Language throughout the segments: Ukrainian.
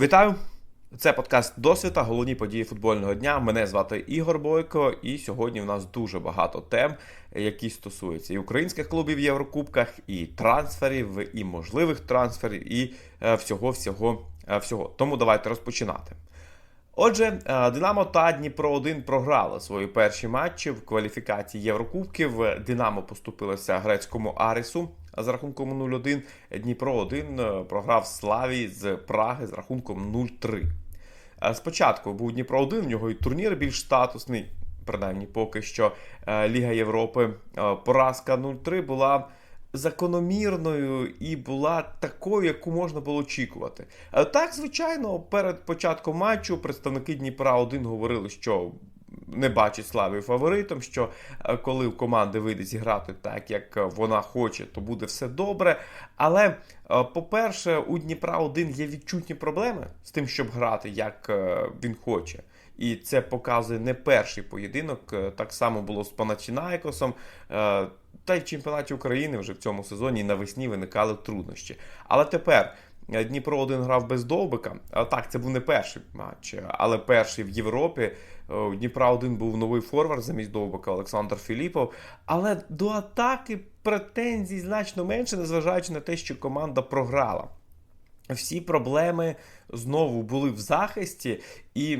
Вітаю! Це подкаст Досвіта, головні події футбольного дня. Мене звати Ігор Бойко, і сьогодні в нас дуже багато тем, які стосуються і українських клубів в Єврокубках, і трансферів, і можливих трансферів, і е, всього, всього, е, всього. Тому давайте розпочинати. Отже, е, Динамо та Дніпро 1 програли свої перші матчі в кваліфікації Єврокубків. Динамо поступилося грецькому Арісу з рахунком 0-1. Дніпро 1 е, програв Славі з Праги з рахунком 0-3. Е, Спочатку був Дніпро 1, в нього і турнір більш статусний, принаймні поки що Ліга Європи. Поразка 0-3 була закономірною і була такою, яку можна було очікувати. Е, так, звичайно, перед початком матчу представники Дніпра 1 говорили, що. Не бачить слави фаворитом, що е, коли в команди вийде зіграти так, як вона хоче, то буде все добре. Але, е, по-перше, у Дніпра 1 є відчутні проблеми з тим, щоб грати, як він хоче. І це показує не перший поєдинок. Так само було з Паначінаєкосом. Та й в чемпіонаті України вже в цьому сезоні навесні виникали труднощі. Але тепер е, Дніпро один грав без Довбика. Так, це був не перший матч, але перший в Європі. Е, у Дніпра один був новий форвард замість Довбика Олександр Філіпов. Але до атаки претензій значно менше, незважаючи на те, що команда програла. Всі проблеми знову були в захисті, і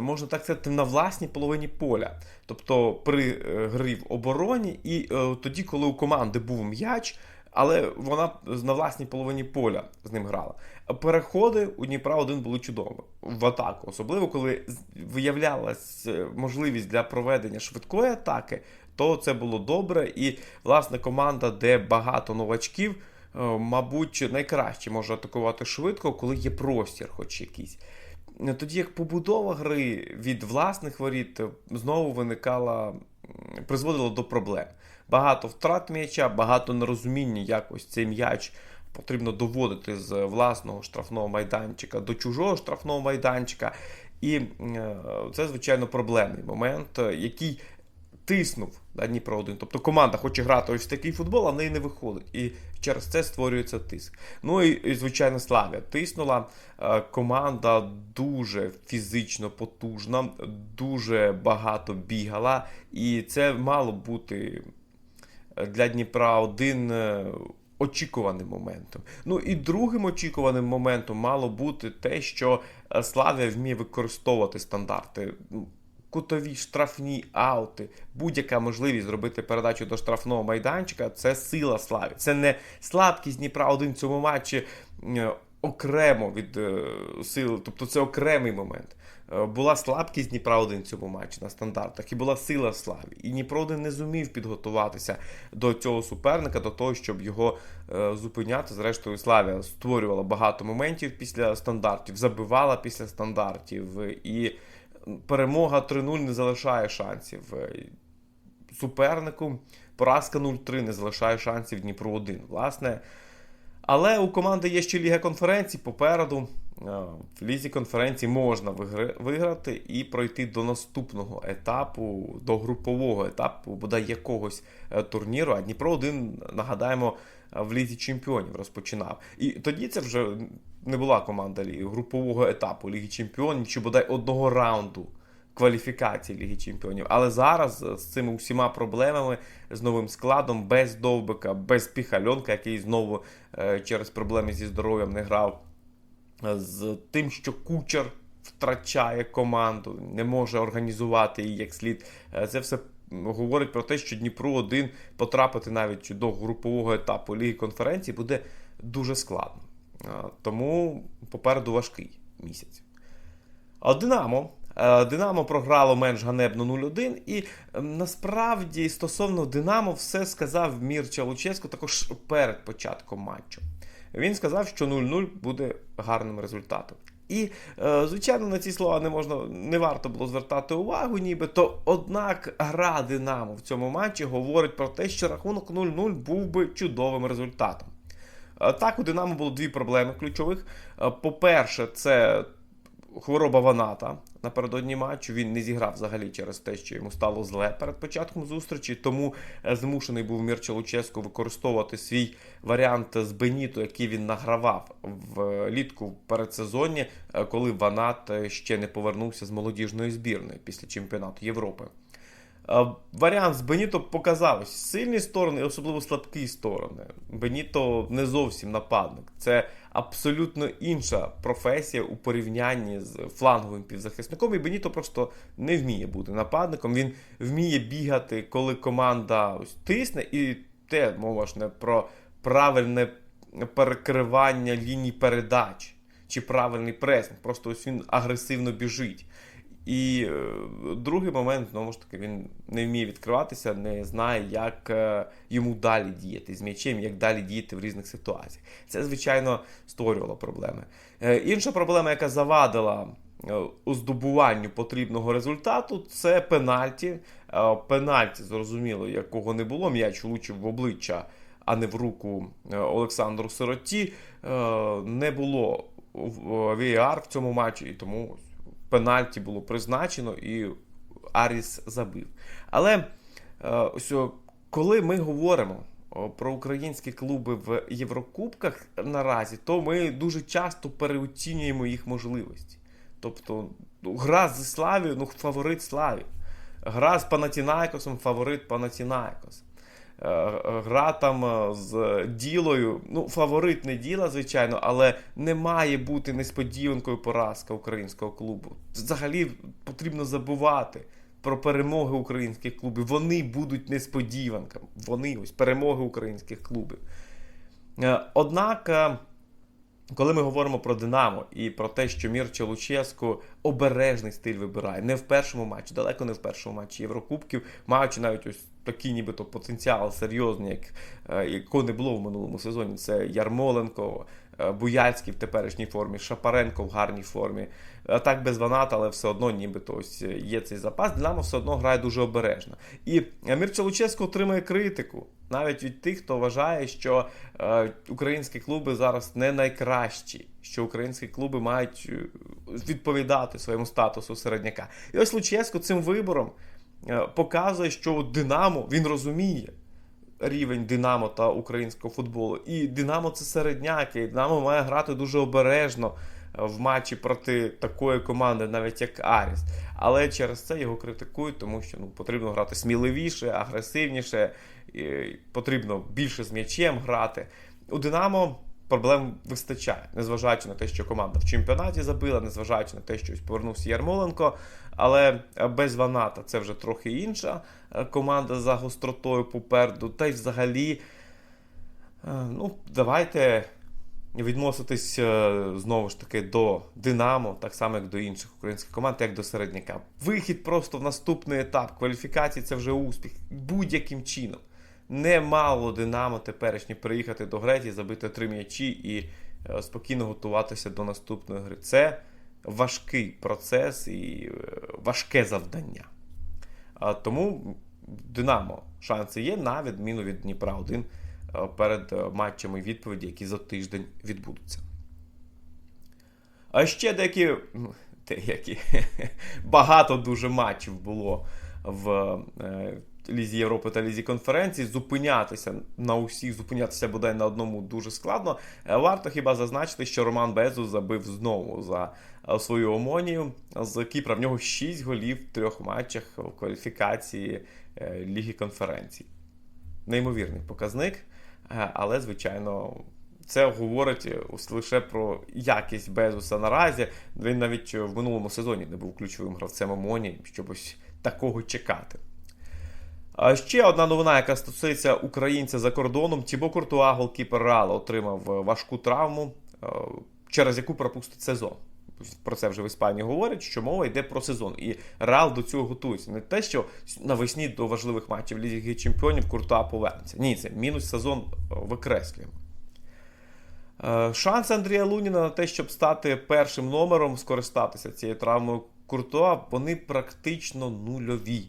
можна так сказати, на власній половині поля. Тобто при е, грі в обороні, і е, тоді, коли у команди був м'яч, але вона на власній половині поля з ним грала. Переходи у Дніпра один були чудові в атаку, особливо коли виявлялась е, можливість для проведення швидкої атаки, то це було добре. І власне команда, де багато новачків. Е, мабуть, найкраще може атакувати швидко, коли є простір, хоч якийсь. Е, тоді як побудова гри від власних воріт знову виникала, призводила до проблем. Багато втрат м'яча, багато нерозуміння, як ось цей м'яч потрібно доводити з власного штрафного майданчика до чужого штрафного майданчика. І це, звичайно, проблемний момент, який тиснув на Дніпро 1. Тобто команда хоче грати ось в такий футбол, а в неї не виходить. І через це створюється тиск. Ну і, і звичайно, Славія тиснула. Е, команда дуже фізично потужна, дуже багато бігала. І це мало бути для Дніпра 1 е, очікуваним моментом. Ну і другим очікуваним моментом мало бути те, що е, Славія вміє використовувати стандарти. Ну, кутові штрафні аути, будь-яка можливість зробити передачу до штрафного майданчика це сила славі. Це не слабкість Дніпра один в цьому матчі е, окремо від е, сили, тобто це окремий момент. Е, була слабкість Дніпра 1 в цьому матчі на стандартах, і була сила славі. І Дніпро 1 не зумів підготуватися до цього суперника, до того, щоб його е, зупиняти. Зрештою, Славія створювала багато моментів після стандартів, забивала після стандартів. І перемога 3-0 не залишає шансів. Супернику поразка 0-3 не залишає шансів Дніпро 1. Власне. Але у команди є ще Ліга конференцій попереду. Е, в лізі конференції можна виграти і пройти до наступного етапу, до групового етапу, бодай якогось е, турніру. А Дніпро 1, нагадаємо, в лізі чемпіонів розпочинав. І тоді це вже не була команда групового етапу Ліги Чемпіонів чи бодай одного раунду кваліфікації Ліги Чемпіонів. Але зараз з цими усіма проблемами, з новим складом, без довбика, без піхальонка, який знову е, через проблеми зі здоров'ям не грав, е, з тим, що кучер втрачає команду, не може організувати її як слід. Е, це все. Говорить про те, що Дніпро 1 потрапити навіть до групового етапу Ліги конференції буде дуже складно. Тому попереду важкий місяць. А Динамо. Динамо програло менш ганебно 0-1. І ем, насправді стосовно Динамо все сказав Мірча Луческо також перед початком матчу. Він сказав, що 0-0 буде гарним результатом. І, е, звичайно, на ці слова не можна, не варто було звертати увагу, нібито. Однак гра Динамо в цьому матчі говорить про те, що рахунок 0-0 був би чудовим результатом. Е, так, у Динамо було дві проблеми ключових. Е, по-перше, це хвороба Ваната. напередодні матчу. Він не зіграв взагалі через те, що йому стало зле перед початком зустрічі. Тому е, змушений був Мірча Луческо використовувати свій варіант з Беніто, який він награвав влітку в передсезоні, е, коли Ванат е, ще не повернувся з молодіжної збірної після чемпіонату Європи. Варіант з Беніто показав сильні сторони, і особливо слабкі сторони. Беніто не зовсім нападник. Це абсолютно інша професія у порівнянні з фланговим півзахисником. І Беніто просто не вміє бути нападником. Він вміє бігати, коли команда ось тисне, і те мова ж не про правильне перекривання ліній передач чи правильний пресинг. Просто ось він агресивно біжить. І е, другий момент, знову ж таки, він не вміє відкриватися, не знає, як е, йому далі діяти з м'ячем, як далі діяти в різних ситуаціях. Це, звичайно, створювало проблеми. Е, інша проблема, яка завадила у здобуванню потрібного результату, це пенальті. Пенальті, зрозуміло, якого не було, м'яч влучив в обличчя, а не в руку Олександру Сироті. Не було VAR в цьому матчі, і тому пенальті було призначено і Аріс забив. Але е, ось, коли ми говоримо про українські клуби в Єврокубках наразі, то ми дуже часто переоцінюємо їх можливості. Тобто, ну, гра зі Славією, ну, фаворит Славі. Гра з Панатінайкосом, фаворит Панатінайкос. Е, Гра там е, з ділою, ну, фаворит не діла, звичайно, але не має бути несподіванкою поразка українського клубу. Взагалі потрібно забувати про перемоги українських клубів. Вони будуть несподіванками. Вони ось перемоги українських клубів. Е, Однак, коли ми говоримо про Динамо і про те, що Мірча Луческу обережний стиль вибирає, не в першому матчі, далеко не в першому матчі Єврокубків, маючи навіть ось такий нібито потенціал серйозний, як, е, якого не було в минулому сезоні. Це Ярмоленко, Буяльський в теперішній формі, Шапаренко в гарній формі. Е, Так без Ваната, але все одно нібито ось е, є цей запас. Динамо все одно грає дуже обережно. І е, Мірча Луческо отримує критику навіть від тих, хто вважає, що е, українські клуби зараз не найкращі, що українські клуби мають е, відповідати своєму статусу середняка. І ось Луческо цим вибором е, показує, що Динамо він розуміє рівень Динамо та українського футболу. І Динамо це середняки, і Динамо має грати дуже обережно е, в матчі проти такої команди, навіть як Аріс. Але через це його критикують, тому що ну, потрібно грати сміливіше, агресивніше, потрібно більше з м'ячем грати. У Динамо проблем вистачає, незважаючи на те, що команда в чемпіонаті забила, незважаючи на те, що повернувся Ярмоленко. Але без Ваната це вже трохи інша е, команда за гостротою попереду. Та й взагалі, е, ну, давайте відноситись е, знову ж таки до Динамо, так само як до інших українських команд, як до середняка. Вихід просто в наступний етап кваліфікації це вже успіх будь-яким чином. Немало Динамо теперішні приїхати до Греції, забити три м'ячі і спокійно готуватися до наступної гри. Це важкий процес і е, важке завдання. Тому Динамо шанси є на відміну від Дніпра 1 перед е, матчами відповіді, які за тиждень відбудуться. А ще деякі, деякі багато дуже матчів було в е, Лізі Європи та Лізі конференції. Зупинятися на усіх, зупинятися бодай на одному дуже складно. Е, Варто хіба зазначити, що Роман Безу забив знову за е, свою омонію з Кіпра. В нього 6 голів в трьох матчах в кваліфікації е, Ліги конференцій. Неймовірний показник, але, звичайно. Це говорить лише про якість Безуса наразі. Він навіть в минулому сезоні не був ключовим гравцем Омоні, щоб ось такого чекати. Ще одна новина, яка стосується українця за кордоном. Тібо Куртуа, голкіпер Реала, отримав важку травму, е, через яку пропустить сезон. Про це вже в Іспанії говорять, що мова йде про сезон. І Реал до цього готується. Не те, що навесні до важливих матчів Ліги Чемпіонів Куртуа повернеться. Ні, це мінус сезон викреслюємо. Е, Шанси Андрія Луніна на те, щоб стати першим номером, скористатися цією травмою Куртуа, вони практично нульові.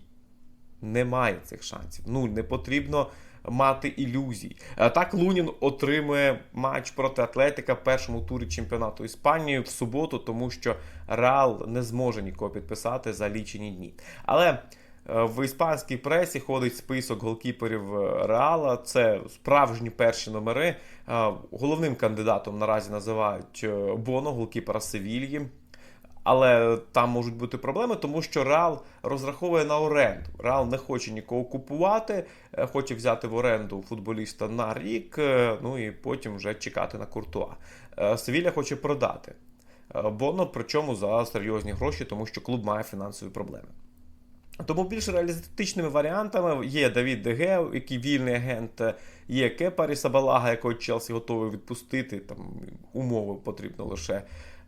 Немає цих шансів. Нуль. Не потрібно мати ілюзій. Е, Так Лунін отримує матч проти Атлетика в першому турі чемпіонату Іспанії в суботу, тому що Реал не зможе нікого підписати за лічені дні. Але е, в іспанській пресі ходить список голкіперів е, Реала. Це справжні перші номери. Головним кандидатом наразі називають Боно, голкіпера Севільї. Але там можуть бути проблеми, тому що Реал розраховує на оренду. Реал не хоче нікого купувати, е, хоче взяти в оренду футболіста на рік, е, ну і потім вже чекати на Куртуа. Е, Севілля хоче продати е, Боно, причому за серйозні гроші, тому що клуб має фінансові проблеми. Тому більш реалістичними варіантами є Давід Деге, який вільний агент, є Кепарі Сабалага, якого Челсі готовий відпустити. Там умови потрібно лише е,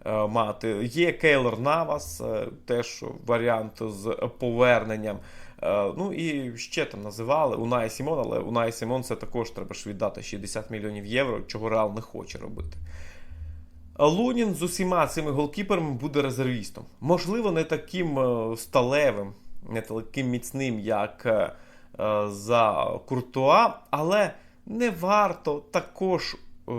мати. Є Кейлор Навас, е, теж варіант з поверненням. Е, ну і ще там називали Унай Сімон, але Унай Сімон це також треба ж віддати 60 мільйонів євро, чого Реал не хоче робити. Лунін з усіма цими голкіперами буде резервістом. Можливо, не таким е, сталевим, не таким міцним, як е, е, за Куртуа, але не варто також е,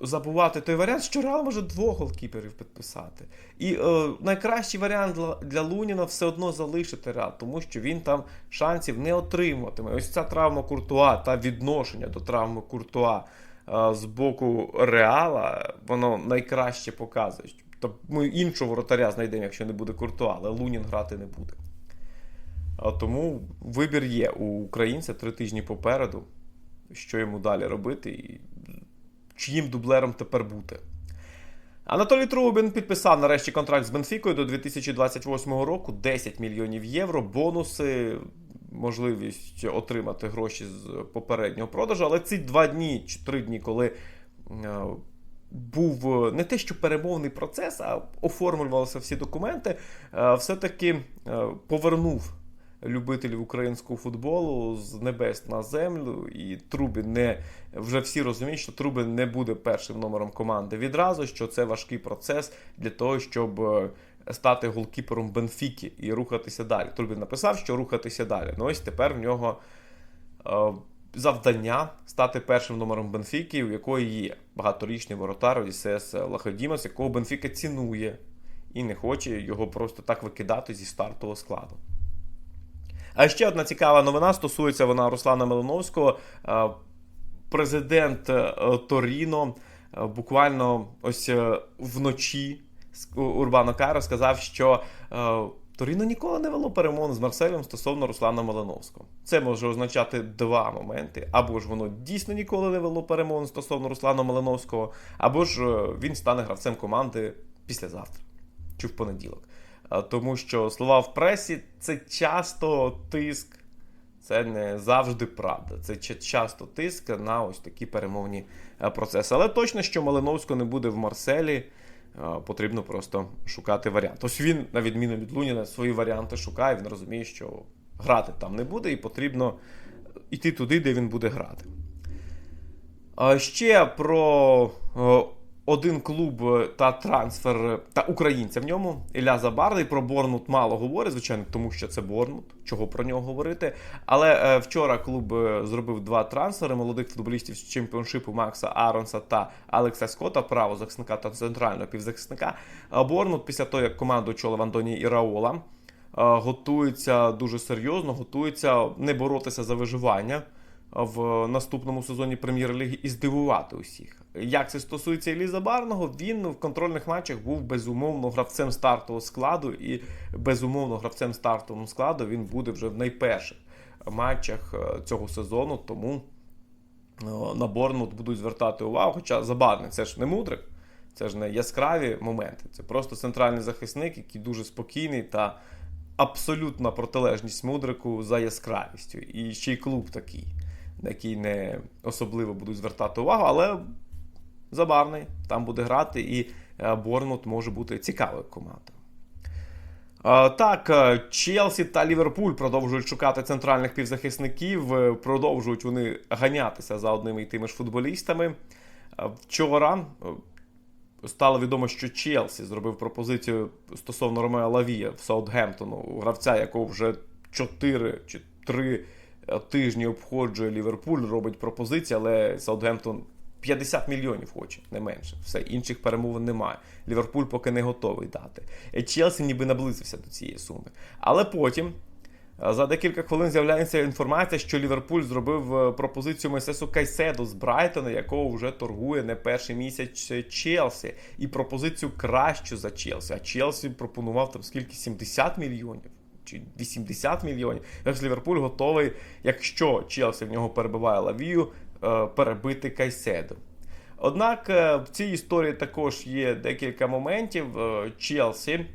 забувати той варіант, що Реал може двох голкіперів підписати. І е, найкращий варіант для, для Луніна все одно залишити Реал, тому що він там шансів не отримуватиме. Ось ця травма Куртуа та відношення до травми Куртуа е, з боку Реала, воно найкраще показує. Тобто ми іншого воротаря знайдемо, якщо не буде Куртуа, але Лунін грати не буде. Тому вибір є у українця три тижні попереду, що йому далі робити і чиїм дублером тепер бути. Анатолій Трубін підписав нарешті контракт з Бенфікою до 2028 року 10 мільйонів євро, бонуси, можливість отримати гроші з попереднього продажу. Але ці два дні чи три дні, коли е, був не те, що перемовний процес, а оформлювалися всі документи, е, все-таки е, повернув любителів українського футболу з небес на землю, і Трубін не вже всі розуміють, що Трубін не буде першим номером команди відразу, що це важкий процес для того, щоб е, стати голкіпером Бенфіки і рухатися далі. Трубін написав, що рухатися далі. Ну ось тепер в нього е, завдання стати першим номером Бенфіки, у якої є багаторічний воротар Одіссес Лаходімас, якого Бенфіка цінує і не хоче його просто так викидати зі стартового складу. А ще одна цікава новина стосується вона Руслана Милиновського. Е, Президент е, Торіно е, буквально ось вночі Урбано Каро сказав, що Торіно ніколи не вело перемовин з Марселем стосовно Руслана Малиновського. Це може означати два моменти: або ж воно дійсно ніколи не вело перемовин стосовно Руслана Малиновського, або ж він стане гравцем команди післязавтра чи в понеділок. Тому що слова в пресі це часто тиск, це не завжди правда. Це часто тиск на ось такі перемовні е, процеси. Але точно, що Малиновського не буде в Марселі, е, потрібно просто шукати варіант. Ось він, на відміну від Луніна, свої варіанти шукає. Він розуміє, що грати там не буде, і потрібно йти туди, де він буде грати. Ще про е, один клуб е, та трансфер е, та українця в ньому Ілля Забарний. Про Борнмут мало говорить, звичайно, тому що це Борнмут. Чого про нього говорити? Але е, вчора клуб зробив два трансфери молодих футболістів з чемпіоншипу Макса Аронса та Алекса Скотта, правозахисника та центрального півзахисника. А Борнмут після того, як команду очолив Антоній Іраола, готується дуже серйозно, готується не боротися за виживання в наступному сезоні прем'єр-ліги і здивувати усіх. Як це стосується Іллі Забарного, він в контрольних матчах був безумовно гравцем стартового складу, і безумовно гравцем стартового складу він буде вже в найперших матчах е, цього сезону. Тому е, на Борнмут будуть звертати увагу. Хоча Забарний це ж не мудрик, це ж не яскраві моменти. Це просто центральний захисник, який дуже спокійний та абсолютна протилежність мудрику за яскравістю. І ще й клуб такий, на який не особливо будуть звертати увагу, але забарний там буде грати, і е, Борнмут може бути цікавою командою. Е, Так, е, Челсі та Ліверпуль продовжують шукати центральних півзахисників, продовжують вони ганятися за одними і тими ж футболістами. Вчора стало відомо, що Челсі зробив пропозицію стосовно Ромео Лавія в Саутгемптону, гравця, якого вже 4 чи 3 е, тижні обходжує Ліверпуль, робить пропозиції, але Саутгемптон 50 мільйонів хоче, не менше. Все, інших перемовин немає. Ліверпуль поки не готовий дати. Е, Челсі ніби наблизився до цієї суми. Але потім. е, За декілька хвилин з'являється інформація, що Ліверпуль зробив е, пропозицію Месесу Кайседу з Брайтона, якого вже торгує не перший місяць Челсі, і пропозицію кращу за Челсі. А Челсі пропонував там скільки 70 мільйонів чи 80 мільйонів. Як Ліверпуль готовий, якщо Челсі в нього перебиває лавію, е, перебити Кайседу. Однак е, в цій історії також є декілька моментів. Е, Челсі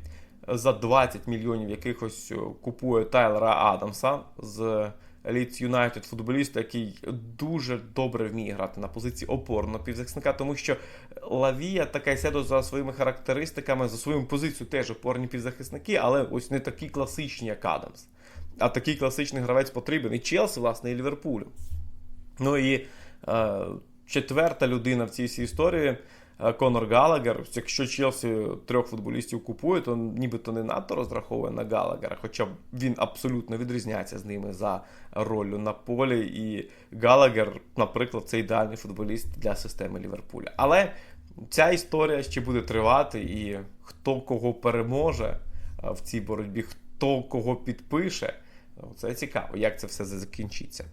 за 20 мільйонів якихось купує Тайлера Адамса з Лідс Юнайтед футболіста, який дуже добре вміє грати на позиції опорного півзахисника, тому що Лавія та Кайседо за своїми характеристиками, за свою позицію теж опорні півзахисники, але ось не такі класичні, як Адамс. А такий класичний гравець потрібен і Челсі, власне, і Ліверпулю. Ну і е, четверта людина в цій всій історії Конор Галагер. Якщо Челсі трьох футболістів купує, то нібито не надто розраховує на Галагера, хоча він абсолютно відрізняється з ними за роллю на полі. І Галагер, наприклад, це ідеальний футболіст для системи Ліверпуля. Але ця історія ще буде тривати, і хто кого переможе е, в цій боротьбі, хто кого підпише. Це цікаво, як це все закінчиться.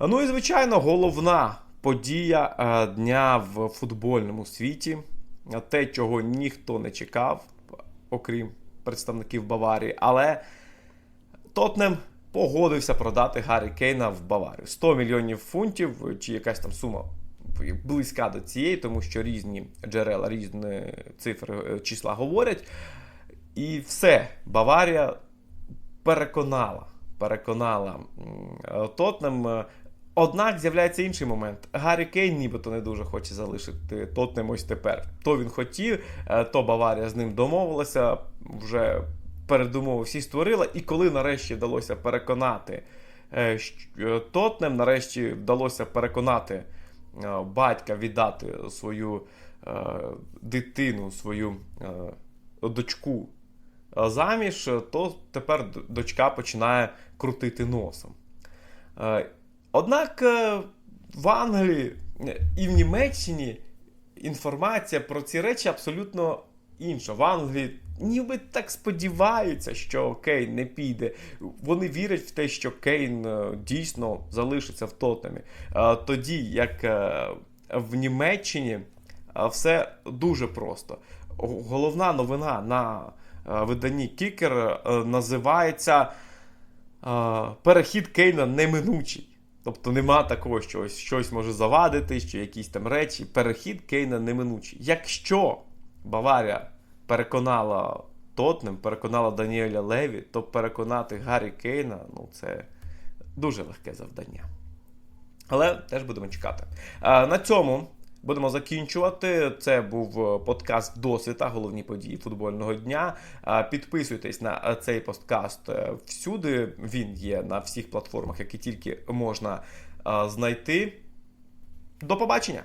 Ну і звичайно, головна подія е, дня в футбольному світі. Те, чого ніхто не чекав, окрім представників Баварії. Але Тотнем погодився продати Гаррі Кейна в Баварію. 100 мільйонів фунтів, чи якась там сума близька до цієї, тому що різні джерела, різні цифри е, числа говорять. І все, Баварія переконала. Переконала Тотнем. Однак з'являється інший момент. Гаррі Кейн нібито не дуже хоче залишити Тотнем ось тепер. То він хотів, е, то Баварія з ним домовилася, вже передумови всі створила. І коли нарешті вдалося переконати е, е, Тотнем, нарешті вдалося переконати батька віддати свою дитину, свою дочку заміж, то тепер дочка починає крутити носом. Однак е, в Англії е, і в Німеччині інформація про ці речі абсолютно інша. В Англії ніби так сподіваються, що Кейн не піде. Вони вірять в те, що Кейн е, дійсно залишиться в Тотемі. Тоді як в Німеччині все дуже просто. Головна новина на виданні Кікер називається Перехід Кейна неминучий. Тобто нема такого, що ось щось може завадити, що якісь там речі. Перехід Кейна неминучий. Якщо Баварія переконала Тотнем, переконала Даніеля Леві, то переконати Гаррі Кейна ну це дуже легке завдання. Але теж будемо чекати. А, на цьому будемо закінчувати. Це був е, подкаст досвіта, головні події футбольного дня. Підписуйтесь на е, цей подкаст е, всюди. Він є на всіх платформах, які тільки можна е, знайти. До побачення!